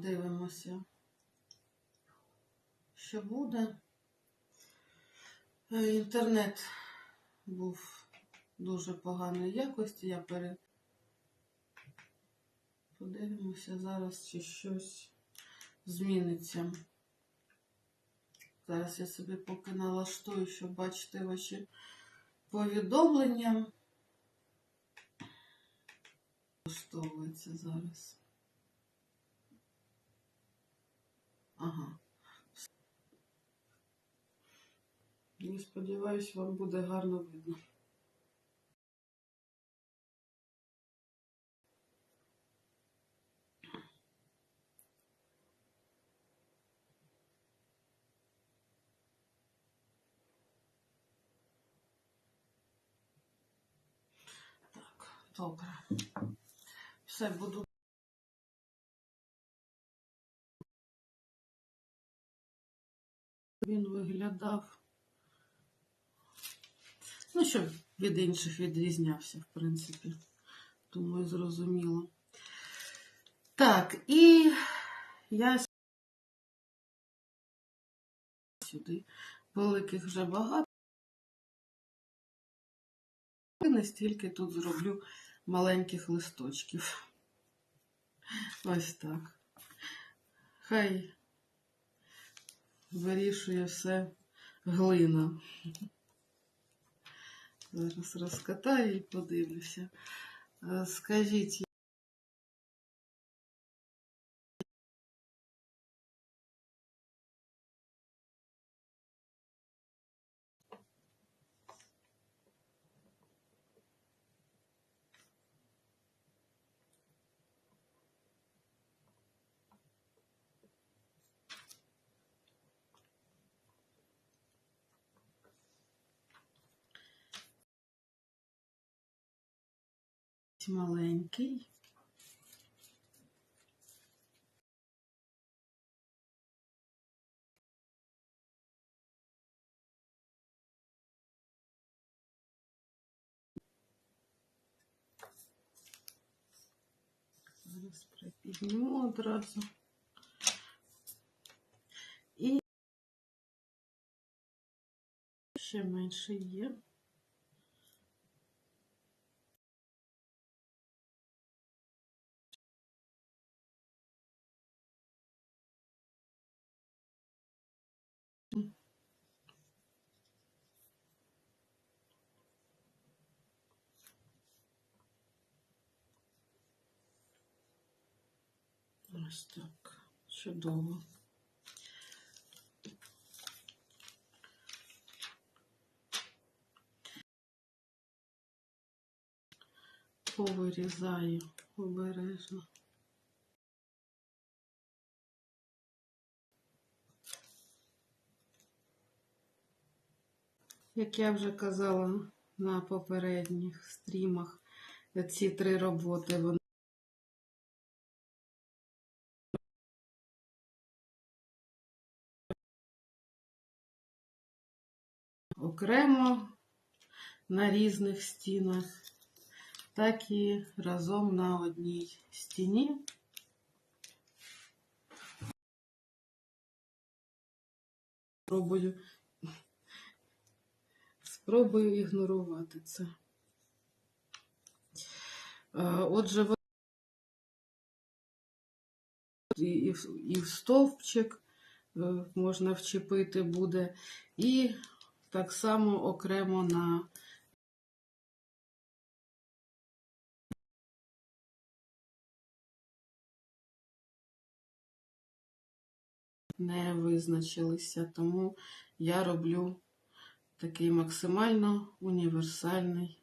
Подивимося, що буде. Е, Інтернет був дуже поганої якості. Я пере... Подивимося зараз, чи щось зміниться. Зараз я собі поки налаштую, щоб бачити ваші повідомлення. Налаштовується зараз. Ага. Я сподіваюся, вам буде гарно видно. Так, добре. Все буду. Він виглядав. Ну, щоб від інших відрізнявся, в принципі. Думаю, зрозуміло. Так, і я сюди великих вже багато. Не стільки тут зроблю маленьких листочків. Ось так. Хай вирішує все глина. Зараз розкатаю і подивлюся. Е, Скажіть, маленький. Зараз припідню одразу. І ще менше є. Ось так. Чудово. Повирізаю обережно. Як я вже казала на попередніх стрімах, ці три роботи вони окремо на різних стінах, так і разом на одній стіні. Спробую, спробую ігнорувати це. Е, Отже, і, в- стовпчик е, можна вчепити буде, і так само окремо на не визначилися, тому я роблю такий максимально універсальний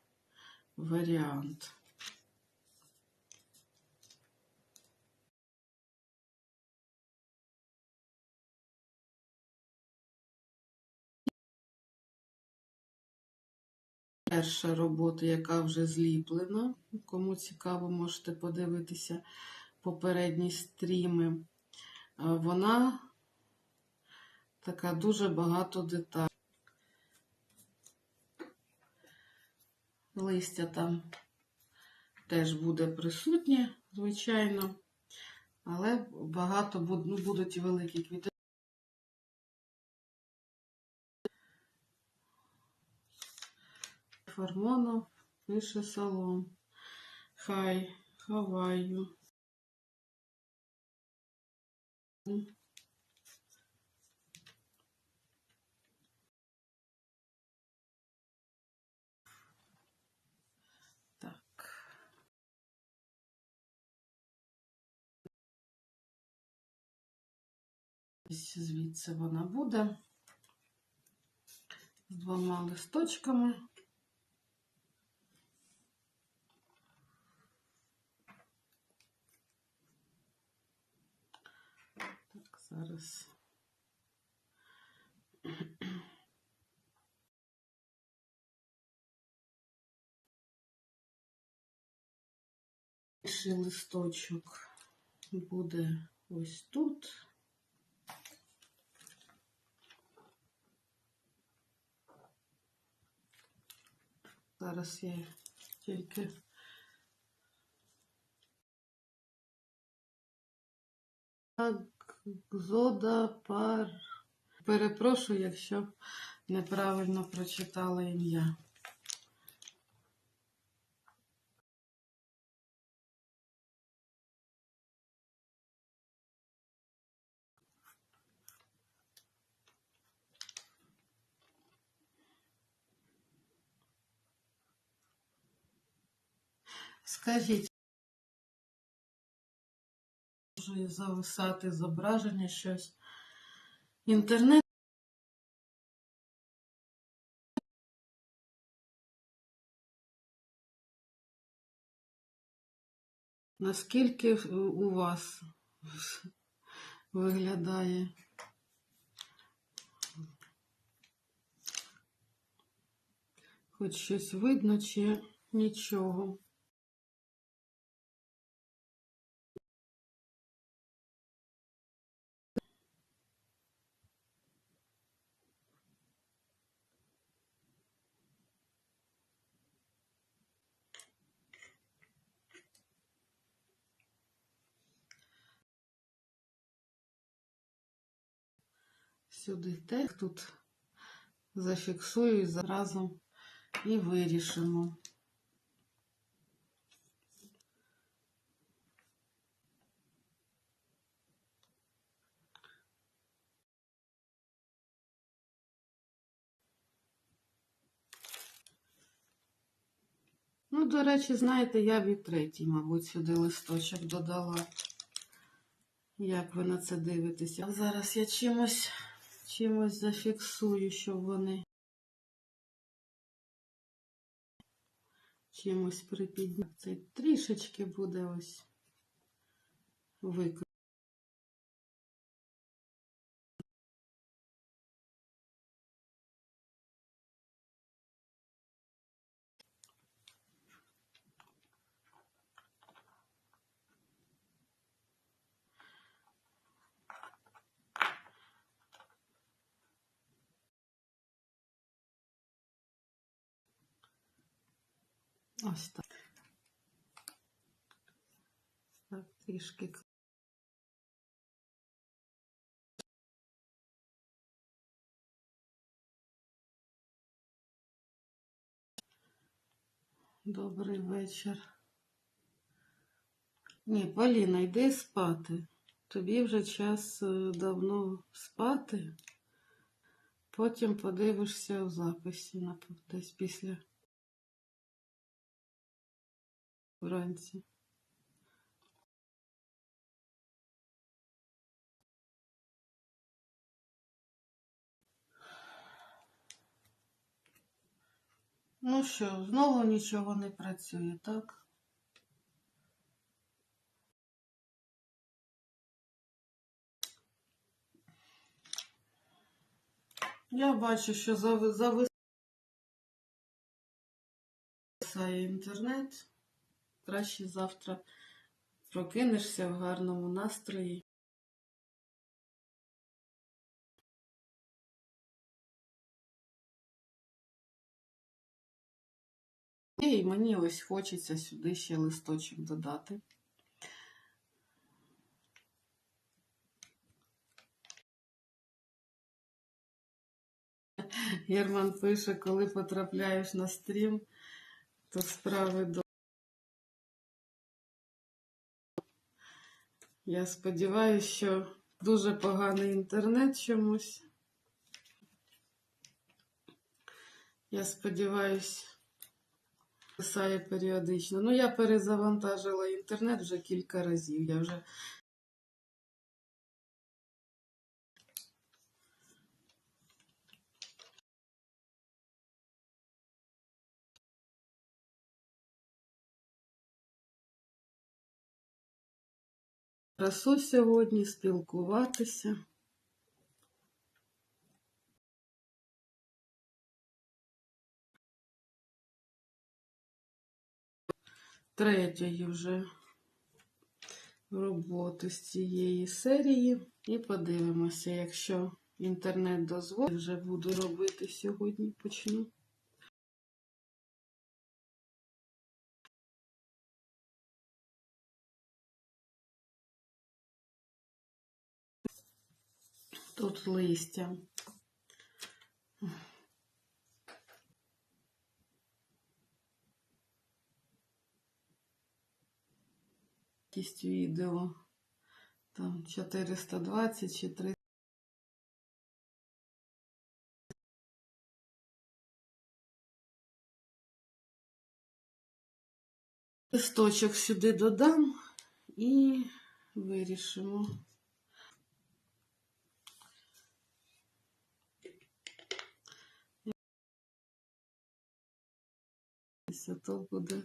варіант. Перша робота, яка вже зліплена. Кому цікаво, можете подивитися попередні стріми. Вона така дуже багато деталей. Листя там теж буде присутнє, звичайно. але багато ну, будуть великі квіти. Формонов пише салон. Хай, хаваю. Звідси вона буде з двома листочками. Зараз. Перший листочок буде ось тут. Зараз я тільки зода пар. Перепрошую, якщо неправильно прочитала ім'я. Скажіть, може зависати зображення щось. Інтернет. Наскільки у вас виглядає? Хоч щось видно чи нічого? Сюди теж тут зафіксую і разом і вирішимо. Ну, до речі, знаєте, я від третій, мабуть, сюди листочок додала. Як ви на це дивитеся? Зараз я чимось, чимось зафіксую, щоб вони чимось припідняти. Це трішечки буде ось викрити. Ось так. Так, трішки. Добрий вечір. Ні, Поліна, йди спати. Тобі вже час е, давно спати. Потім подивишся у записі десь після вранці. Ну що, знову нічого не працює, так? Я бачу, що зави- зависає інтернет краще завтра прокинешся в гарному настрої. І мені ось хочеться сюди ще листочок додати. Герман пише, коли потрапляєш на стрім, то справи до... Я сподіваюся, що дуже поганий інтернет чомусь. Я сподіваюся, писає періодично. Ну, я перезавантажила інтернет вже кілька разів. Я вже красу сьогодні спілкуватися. Третьої вже роботи з цієї серії. І подивимося, якщо інтернет дозволить, вже буду робити сьогодні, почну. Тут листя. Якість відео. Там 420 чи 300. Листочок сюди додам і вирішимо. То буде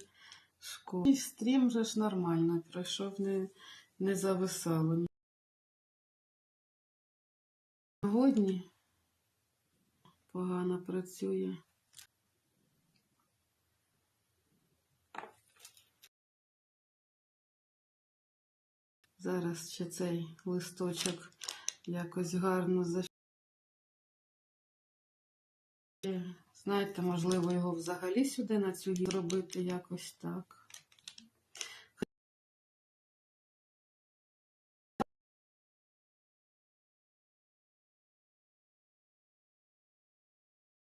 школа. І стрім же ж нормально пройшов, не, не зависало. Сьогодні погано працює. Зараз ще цей листочок якось гарно за. Знаєте, можливо, його взагалі сюди на цю гілку робити якось так.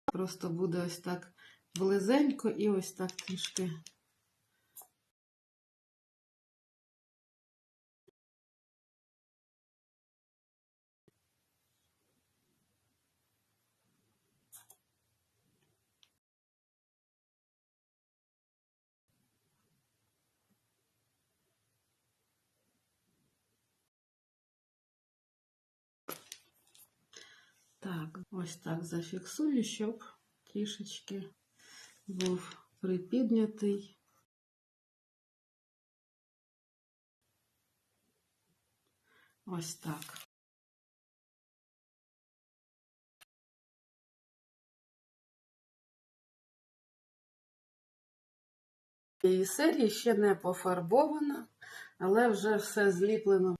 Просто буде ось так близенько і ось так трішки. Так, ось так зафіксую, щоб трішечки був припіднятий. Ось так. Цієї серії ще не пофарбована, але вже все зліплено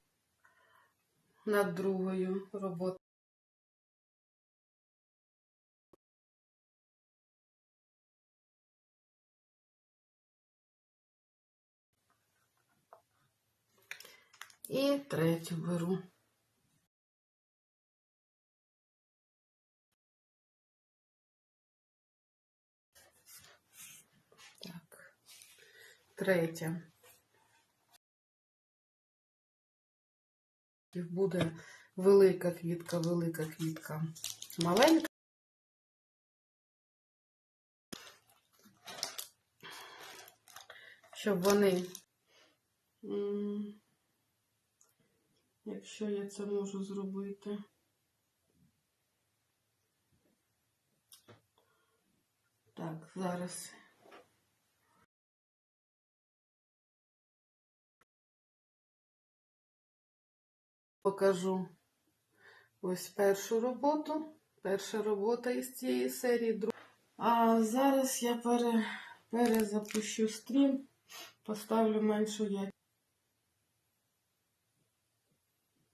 над другою роботою. І третю беру. Так, третя. Буде велика квітка, велика квітка, маленька. Щоб вони, якщо я це можу зробити. Так, зараз. Покажу ось першу роботу. Перша робота із цієї серії. А зараз я пере, перезапущу стрім, поставлю меншу якість.